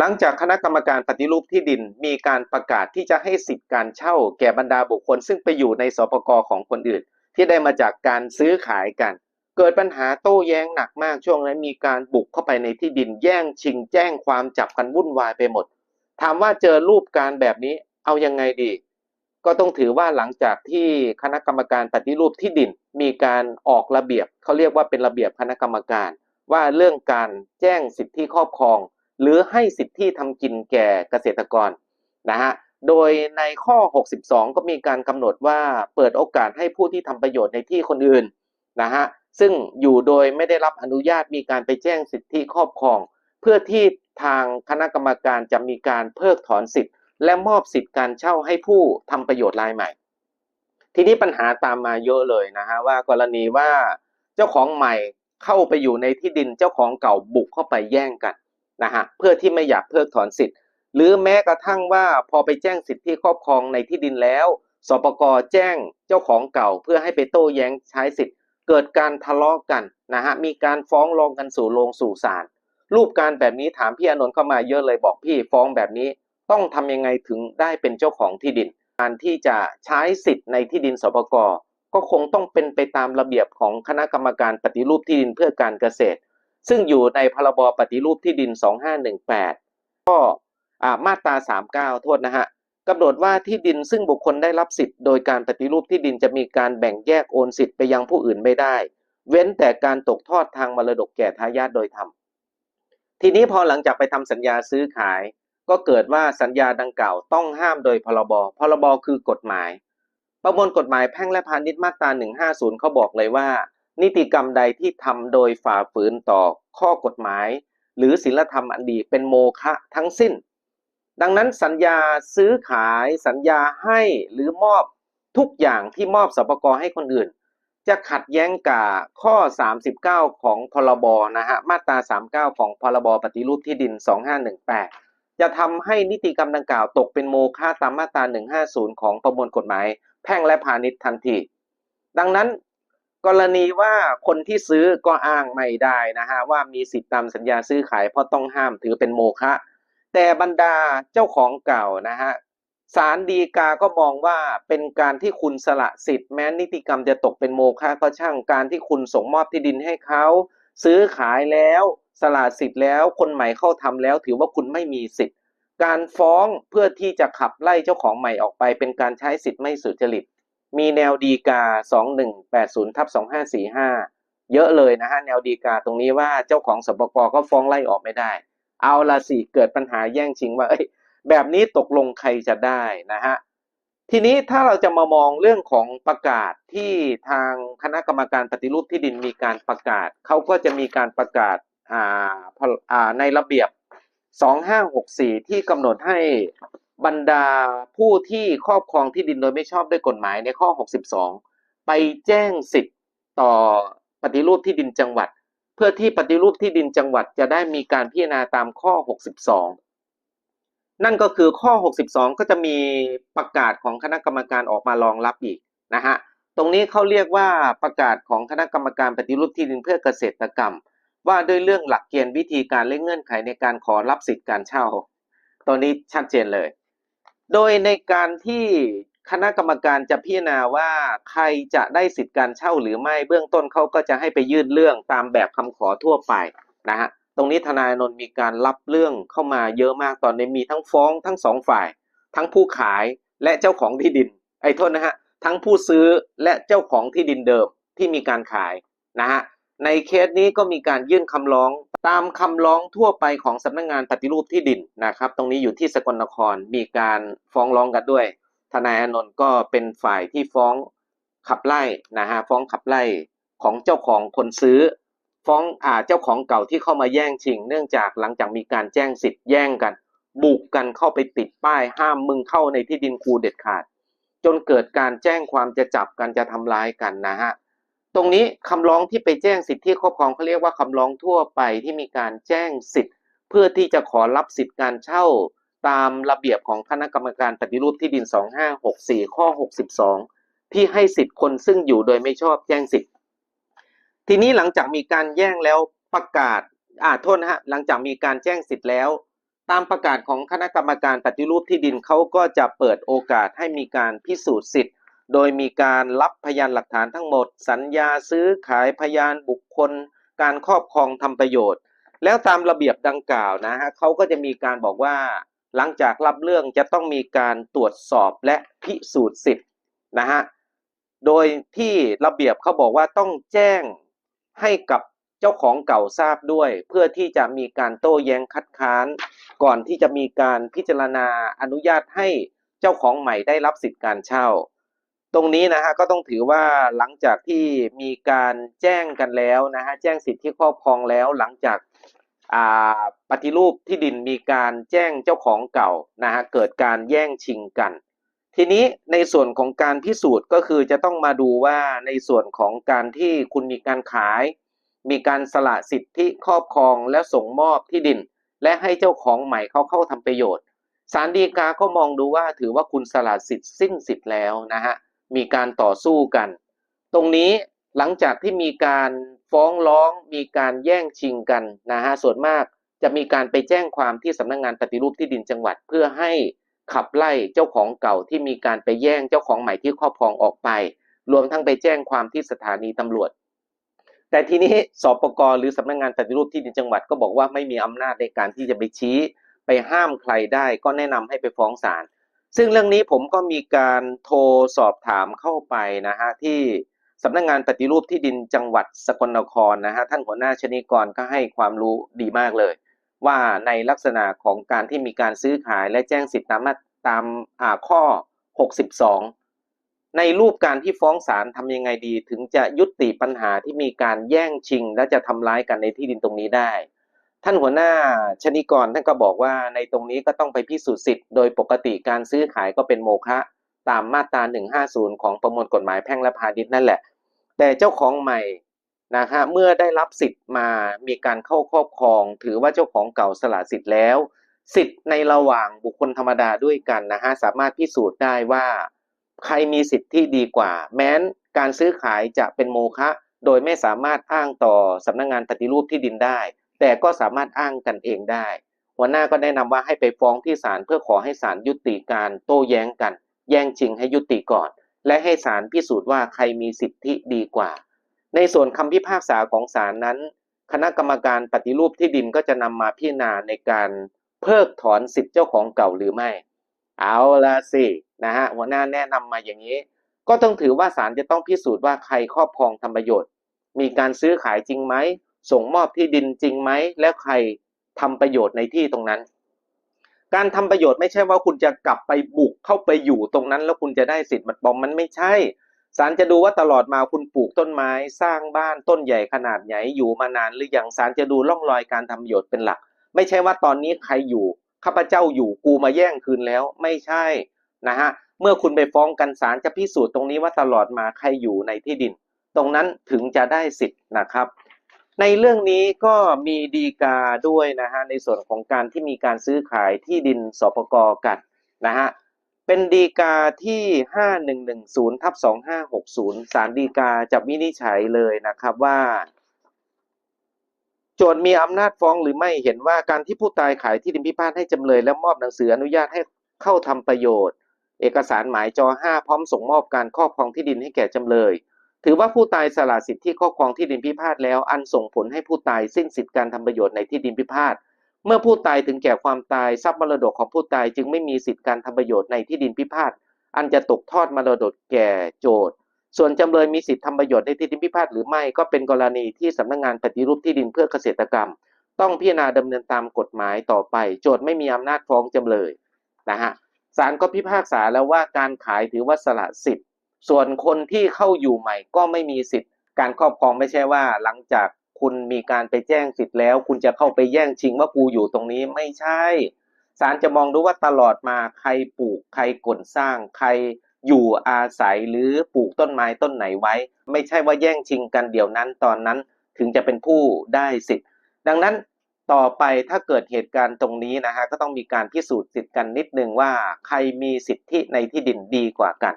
หลังจากคณะกรรมการปฏิรูปที่ดินมีการประกาศที่จะให้สิทธิการเช่า แก่บรรดาบุคคล ซึ่งไปอยู่ในสปกของคนอื่น ที่ได้มาจากการซื้อขายกัน เกิดปัญหาโต้แย้งหนักมากช่วงนั้นมีการบุกเข้าไปในที่ดินแย่งชิงแจ้งความจับกันวุ่นวายไปหมด ถามว่าเจอรูปการแบบนี้เอายังไงดี ก็ต้องถือว่าหลังจากที่คณะกรรมการปฏิรูปที่ดิน มีการออกระเบียบเขาเรียกว่าเป็นระเบียบคณะกรรมการ ว่าเรื่องการแจ้งสิทธิครอบครอง หรือให้สิทธิทำกินแก่เกษตรกรนะฮะโดยในข้อ 62 ก็มีการกำหนดว่าเปิดโอกาสให้ผู้ที่ทำประโยชน์ในที่คนอื่นนะฮะซึ่งอยู่โดยไม่ได้รับอนุญาตมีการไปแจ้งสิทธิครอบครอง เพื่อที่ทางคณะกรรมการจะมีการเพิกถอนสิทธิ์ และมอบสิทธิการเช่าให้ผู้ทำประโยชน์รายใหม่ ทีนี้ปัญหาตามมาเยอะเลยนะฮะว่ากรณีว่าเจ้าของใหม่เข้าไปอยู่ในที่ดินเจ้าของเก่าบุกเข้าไปแย่งกัน นะฮะเพื่อที่ไม่อยากเพิกถอนสิทธิ์ หรือแม้กระทั่งว่าพอไปแจ้งสิทธิครอบครองในที่ดินแล้วสปกแจ้งเจ้าของเก่า เพื่อให้ไปโต้แย้งใช้สิทธิ์ เกิดการทะเลาะกันนะฮะมีการฟ้องร้องกันสู่โรงสู่ศาลรูปการแบบนี้ถามพี่อนนท์เข้ามาเยอะเลยบอกพี่ฟ้องแบบนี้ต้องทำยังไงถึงได้เป็นเจ้าของที่ดิน การที่จะใช้สิทธิ์ในที่ดินสปกก็คงต้องเป็นไปตามระเบียบของคณะกรรมการปฏิรูปที่ดินเพื่อการเกษตร ซึ่งอยู่ในพรบปฏิรูปที่ดิน 2518 ก็อ่ามาตรา 39 โทษนะฮะกำหนดว่าที่ดินซึ่งบุคคลได้รับสิทธิ์โดยการปฏิรูปที่ดินจะมีการแบ่งแยกโอนสิทธิ์ไปยังผู้อื่นไม่ได้ เว้นแต่การตกทอดทางมรดกแก่ทายาทโดยธรรมทีนี้พอหลังจากไปทำสัญญาซื้อขาย ก็เกิดว่าสัญญาดังกล่าวต้องห้ามโดยพรบพรบคือกฎหมาย ประมวลกฎหมายแพ่งและพาณิชย์มาตรา 150 เขาบอกเลยว่า นิติกรรมใดที่ทำโดยฝ่าฝืนต่อข้อกฎหมาย หรือศีลธรรมอันดีเป็นโมฆะทั้งสิ้น ดังนั้นสัญญาซื้อขายสัญญาให้หรือมอบทุกอย่างที่มอบสปกรให้คนอื่น จะขัดแย้งกับข้อ 39 ของพรบนะฮะมาตรา 39 ของพรบปฏิรูปที่ดิน 2518 จะทำให้นิติกรรมดังกล่าวตกเป็นโมฆะตามมาตรา 150 ของประมวลกฎหมาย แพ่งและพาณิชย์ทันที ดังนั้น กรณีว่าคนที่ซื้อก็อ้างไม่ได้นะฮะว่ามีสิทธิตามสัญญาซื้อขายเพราะต้องห้ามถือเป็นโมฆะแต่บรรดาเจ้าของเก่านะฮะศาลฎีกาก็มองว่าเป็นการที่คุณสละสิทธิ์แม้นิติกรรมจะตกเป็นโมฆะก็ช่างการที่คุณส่งมอบที่ดินให้เขา ซื้อขายแล้วสละสิทธิ์แล้ว คนใหม่เข้าทำแล้ว ถือว่าคุณไม่มีสิทธิ์ การฟ้องเพื่อที่จะขับไล่เจ้าของใหม่ออกไป เป็นการใช้สิทธิ์ไม่สุจริต มีแนวดีกา 2180ทับ2545 เยอะเลยนะฮะ แนวดีกาตรงนี้ว่าเจ้าของสปกก็ฟ้องไล่ออกไม่ได้ เอาละสิ เกิดปัญหาแย่งชิงว่าเอ้ยแบบนี้ตกลงใครจะได้นะฮะ ทีนี้ถ้าเราจะมามองเรื่องของประกาศที่ทางคณะกรรมการปฏิรูปที่ดินมีการประกาศ เขาก็จะมีการประกาศอ่าในระเบียบ 2564 ที่กำหนดให้ บรรดาผู้ที่ครอบครองที่ดินโดยไม่ชอบด้วยกฎหมายในข้อ 62 ไปแจ้งสิทธิ์ต่อปฏิรูปที่ดินจังหวัด เพื่อที่ปฏิรูปที่ดินจังหวัดจะได้มีการพิจารณาตามข้อ 62 นั่นก็คือข้อ 62 ก็จะมีประกาศของคณะกรรมการออกมารองรับอีกนะฮะตรงนี้เขาเรียกว่าประกาศของคณะกรรมการปฏิรูปที่ดินเพื่อเกษตรกรรม ว่าด้วยเรื่องหลักเกณฑ์วิธีการและเงื่อนไขในการขอรับสิทธิ์การเช่า ตัวนี้ชัดเจนเลย โดยในการที่คณะกรรมการจะพิจารณาว่าใครจะได้สิทธิ์การเช่าหรือไม่เบื้องต้นเขาก็จะให้ไปยื่นเรื่องตามแบบคำขอทั่วไปนะฮะตรงนี้ทนายอานนท์มีการรับเรื่องเข้ามาเยอะมากตอนนี้มีทั้งฟ้องทั้งสองฝ่าย ทั้งผู้ขายและเจ้าของที่ดิน ไอ้โทษนะฮะทั้งผู้ซื้อและเจ้าของที่ดินเดิมที่มีการขายนะฮะในเคสนี้ก็มีการยื่นคำร้อง ตามคำร้องทั่วไปของสำนักงานปฏิรูปที่ดินนะครับ ตรงนี้อยู่ที่สกลนครมีการฟ้องร้องกันด้วย ทนายอนนท์ก็เป็นฝ่ายที่ฟ้องขับไล่นะฮะฟ้องขับไล่ของเจ้าของคนซื้อ ฟ้องอ่าเจ้าของเก่าที่เข้ามาแย่งชิง เนื่องจากหลังจากมีการแจ้งสิทธิ์แย่งกัน บุกกันเข้าไปติดป้ายห้ามมึงเข้าในที่ดินคูเด็ดขาด จนเกิดการแจ้งความจะจับกันจะทำร้ายกันนะฮะ รงนี้คำร้องที่ไปแจ้งสิทธิครอบครองเขาเรียกว่าคำร้องทั่วไปที่มีการแจ้งสิทธิ์ เพื่อที่จะขอรับสิทธิการเช่าตามระเบียบของคณะกรรมการปฏิรูปที่ดิน 2564 ข้อ 62 ที่ให้สิทธิ์คนซึ่งอยู่โดยไม่ชอบแจ้งสิทธิ์ ทีนี้หลังจากมีการแย่งแล้วประกาศอ่าโทษนะฮะหลังจากมีการแจ้งสิทธิ์แล้ว ตามประกาศของคณะกรรมการปฏิรูปที่ดินเขาก็จะเปิดโอกาสให้มีการพิสูจน์สิทธิ์ โดยมีการรับพยานหลักฐานทั้งหมด สัญญาซื้อขายพยานบุคคล การครอบครองทำประโยชน์ แล้วตามระเบียบดังกล่าวนะฮะเขาก็จะมีการบอกว่า หลังจากรับเรื่องจะต้องมีการตรวจสอบและพิสูจน์สิทธิ์นะฮะโดยที่ระเบียบเขาบอกว่าต้องแจ้งให้กับเจ้าของเก่าทราบด้วย เพื่อที่จะมีการโต้แย้งคัดค้าน ก่อนที่จะมีการพิจารณาอนุญาตให้เจ้าของใหม่ได้รับสิทธิ์การเช่า ตรงนี้นะฮะก็ต้องถือว่าหลังจากที่มีการแจ้งกันแล้วนะฮะแจ้งสิทธิครอบครองแล้วหลังจากาปฏิรูปที่ดินมีการแจ้งเจ้าของเก่านะฮะเกิดการแย่งชิงกัน ทีนี้ในส่วนของการพิสูจน์ก็คือจะต้องมาดูว่าในส่วนของการที่คุณมีการขาย มีการสละสิทธิครอบครองและส่งมอบที่ดิน และให้เจ้าของใหม่เขาเข้าทำประโยชน์ศาลฎีกาก็มองดูว่าถือว่าคุณสละสิทธิ์สิ้นสิทธิ์แล้วนะฮะ มีการต่อสู้กัน ตรงนี้หลังจากที่มีการฟ้องร้องมีการแย่งชิงกันนะฮะส่วนมากจะมีการไปแจ้งความที่สำนักงานปฏิรูปที่ดินจังหวัด เพื่อให้ขับไล่เจ้าของเก่าที่มีการไปแย่งเจ้าของใหม่ที่ครอบครองออกไป รวมทั้งไปแจ้งความที่สถานีตำรวจ แต่ทีนี้สปกหรือสำนักงานปฏิรูปที่ดินจังหวัดก็บอกว่าไม่มีอำนาจในการที่จะไปชี้ ไปห้ามใครได้ก็แนะนำให้ไปฟ้องศาล ซึ่งเรื่องนี้ผมก็มีการโทรสอบถามเข้าไปนะฮะที่สำนักงานปฏิรูปที่ดินจังหวัดสกลนครนะฮะท่านหัวหน้าชนิกรก็ให้ความรู้ดีมากเลย ว่าในลักษณะของการที่มีการซื้อขายและแจ้งสิทธิตามมาตามข้อ 62 ในรูปการที่ฟ้องศาลทำยังไงดี ถึงจะยุติปัญหาที่มีการแย่งชิง และจะทำร้ายกันในที่ดินตรงนี้ได้ ท่านหัวหน้าชนิกรท่านก็บอกว่าในตรงนี้ก็ต้องไปพิสูจน์สิทธิ์โดยปกติการซื้อขายก็เป็นโมฆะตามมาตรา 150 ของประมวลกฎหมายแพ่งและพาณิชย์นั่นแหละ แต่เจ้าของใหม่นะคะเมื่อได้รับสิทธิ์มามีการเข้าครอบครอง ถือว่าเจ้าของเก่าสละสิทธิ์แล้ว สิทธิ์ในระหว่างบุคคลธรรมดาด้วยกันนะฮะสามารถพิสูจน์ได้ว่า ใครมีสิทธิ์ที่ดีกว่า แม้นการซื้อขายจะเป็นโมฆะโดยไม่สามารถอ้างต่อสำนักงานปฏิรูปที่ดินได้ แต่ก็สามารถอ้างกันเองได้ หัวหน้าก็แนะนำว่าให้ไปฟ้องที่ศาลเพื่อขอให้ศาลยุติการโต้แย้งกัน แย่งชิงให้ยุติก่อน และให้ศาลพิสูจน์ว่าใครมีสิทธิดีกว่า ในส่วนคำพิพากษาของศาลนั้น คณะกรรมการปฏิรูปที่ดินก็จะนำมาพิจารณาในการเพิกถอนสิทธิเจ้าของเก่าหรือไม่ เอาละสินะฮะหัวหน้าแนะนำมาอย่างนี้ ก็ต้องถือว่าศาลจะต้องพิสูจน์ว่าใครครอบครองทำประโยชน์ มีการซื้อขายจริงไหม ส่งมอบที่ดินจริงไหม แล้วใครทำประโยชน์ในที่ตรงนั้น การทำประโยชน์ไม่ใช่ว่าคุณจะกลับไปบุกเข้าไปอยู่ตรงนั้น แล้วคุณจะได้สิทธิ์มันปอมมันไม่ใช่ศาลจะดูว่าตลอดมาคุณปลูกต้นไม้สร้างบ้านต้นใหญ่ขนาดใหญ่อยู่มานานหรือยังศาลจะดูร่องรอยการทำประโยชน์เป็นหลัก ไม่ใช่ว่าตอนนี้ใครอยู่ข้าพเจ้าอยู่กูมาแย่งคืนแล้วไม่ใช่นะฮะเมื่อคุณไปฟ้องกันศาลจะพิสูจน์ตรงนี้ว่าตลอดมาใครอยู่ในที่ดิน ตรงนั้นถึงจะได้สิทธิ์นะครับ ในเรื่องนี้ก็มีดีกาด้วยนะฮะในส่วนของการที่มีการซื้อขายที่ดินสปกกันนะฮะเป็นดีกาที่ 5110ทับ2560ศาลดีกาจะวินิจฉัยเลยนะครับว่า โจทย์มีอำนาจฟ้องหรือไม่เห็นว่าการที่ผู้ตายขายที่ดินพิพาทให้จำเลย และมอบหนังสืออนุญาตให้เข้าทำประโยชน์ เอกสารหมายจอ 5 พร้อมส่งมอบการครอบครองที่ดินให้แก่จำเลย ถือว่าผู้ตายสละสิทธิที่ครอบครองที่ดินพิพาทแล้วอันส่งผลให้ผู้ตายสิ้นสิทธิการทำประโยชน์ในที่ดินพิพาทเมื่อผู้ตายถึงแก่ความตายทรัพย์มรดกของผู้ตายจึงไม่มีสิทธิการทำประโยชน์ในที่ดินพิพาทอันจะตกทอดมรดกแก่โจทย์ ส่วนจำเลยมีสิทธิทำประโยชน์ในที่ดินพิพาทหรือไม่ก็เป็นกรณีที่สำนักงานปฏิรูปที่ดินเพื่อเกษตรกรรม ต้องพิจารณาดำเนินตามกฎหมายต่อไป โจทย์ไม่มีอำนาจฟ้องจำเลยนะฮะศาลก็พิพากษาแล้วว่าการขายถือว่าสละสิทธิ ส่วนคนที่เข้าอยู่ใหม่ก็ไม่มีสิทธิ์ การครอบครองไม่ใช่ว่า หลังจากคุณมีการไปแจ้งสิทธิ์แล้ว คุณจะเข้าไปแย่งชิงว่ากูอยู่ตรงนี้ไม่ใช่ศาลจะมองดูว่าตลอดมาใครปลูกใครก่นสร้างใครอยู่อาศัยหรือปลูกต้นไม้ต้นไหนไว้ ไม่ใช่ว่าแย่งชิงกันเดี๋ยวนั้นตอนนั้นถึงจะเป็นผู้ได้สิทธิ์ ดังนั้นต่อไปถ้าเกิดเหตุการณ์ตรงนี้นะฮะก็ต้องมีการพิสูจน์สิทธิ์กันนิดนึงว่า ใครมีสิทธิในที่ดินดีกว่ากัน